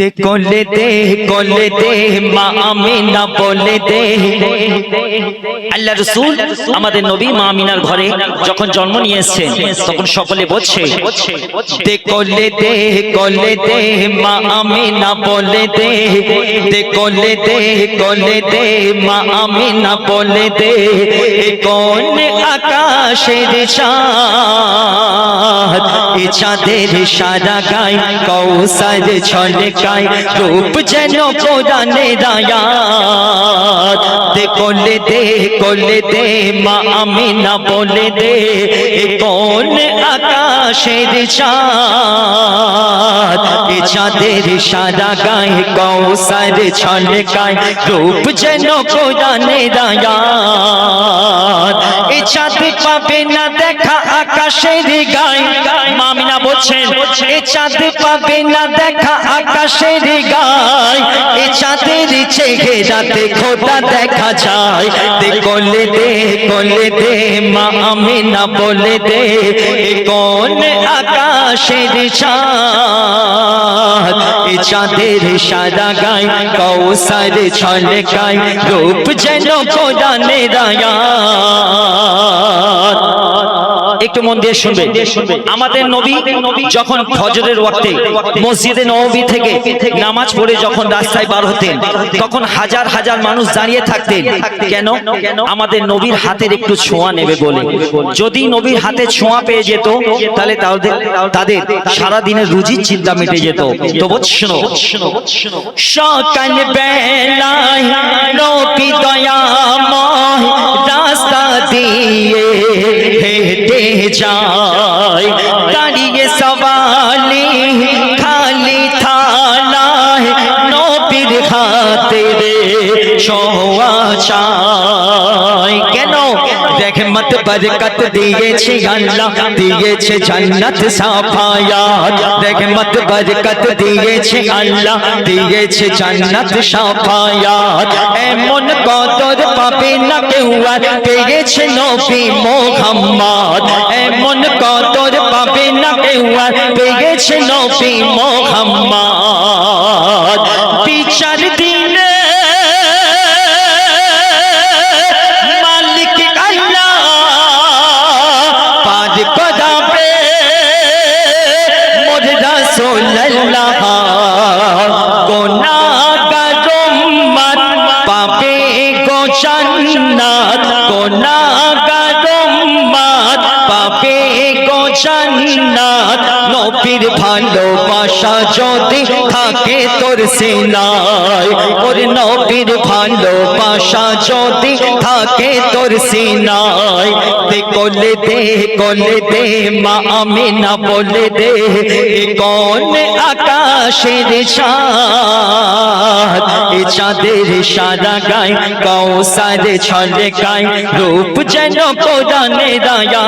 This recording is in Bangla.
দে কোলে দে কোলে দে, মা আমিনা বলে দে। আল্লাহ রসুল আমাদের নবী মা আমিনার ঘরে যখন জন্ম নিয়ে এসেছেন, তখন সকলে বলছে, দে কোলে দে কোলে দে, মা আমিনা বলে দে। দে কোলে দে কোলে দে, মা আমিনা বলে দে। কোন আকাশের চাঁদ চাঁদের সারা গায় কৌসার ছলকায় রূপ যেন কোরআনে রায়াত। দে কোলে দে কোলে দে, মা আমিনা বলে দে, এ কোন আকাশের চাঁদ? এ চাঁদের সারা গায় কৌসার ছলকায় রূপ যেন কোরআনে রায়াত। এ চাঁদ পাবে না দেখা আকাশের গায় মামিনা বলছেন, এ চাঁদ পাবে না দেখা আকাশের গায়, এ চাঁদের চেহারাতে খোদা দেখা যায়। দে কোলে দে কোলে দে, মা আমিনা বলে দে কোন আকাশের চাঁদ? এ চাঁদের সারা গায় কৌসার ছলকায় রূপ যেন কোরআনে রায়াত একটু মন দিয়ে শুনবে। আমাদের নবী যখন ফজরের ওয়াক্তে মসজিদে নবী থেকে নামাজ পড়ে যখন রাস্তায় বার হতেন তখন হাজার হাজার মানুষ দাঁড়িয়ে থাকতেন কেন? আমাদের নবীর হাতের একটু ছোঁয়া নেবে বলে। যদি নবীর হাতে ছোঁয়া পেয়ে যেত তাহলে তাদের তাদের সারা দিনের রুজির চিন্তা মিটে যেত। তো শোনো সকাল বেলায় নবী দয়াময় হাতে রে ছোঁয়া চায় কেন? রহমত, বরকত দিয়েছে আল্লাহ, দিয়েছে জান্নাত সাফায়াত। রহমত, বরকত দিয়েছে আল্লাহ, দিয়েছে জান্নাত সাফায়াত। এমন কদর পাবে না কেউ আর, পেয়েছে নবী এমন কদর পাবে না কেউ আর, পেয়েছে নবী মোর রাসূলুল্লাহ। গুনাহগার উম্মত পাবে গো জান্নাত গুনাহগার উম্মত পাবে গো জান্নাত নবীর ভালোবাসা যদি থাকে তোর সিনায় ওর নবীর ভালোবাসা যদি থাকে তোর সিনায় দে কোলে দে কোলে দে, মা আমিনা বলে দে কোন আকাশের চাঁদ? এ চাঁদের সারা গায় কৌসার ছলে গায় রূপ যেন কোরআনে রায়া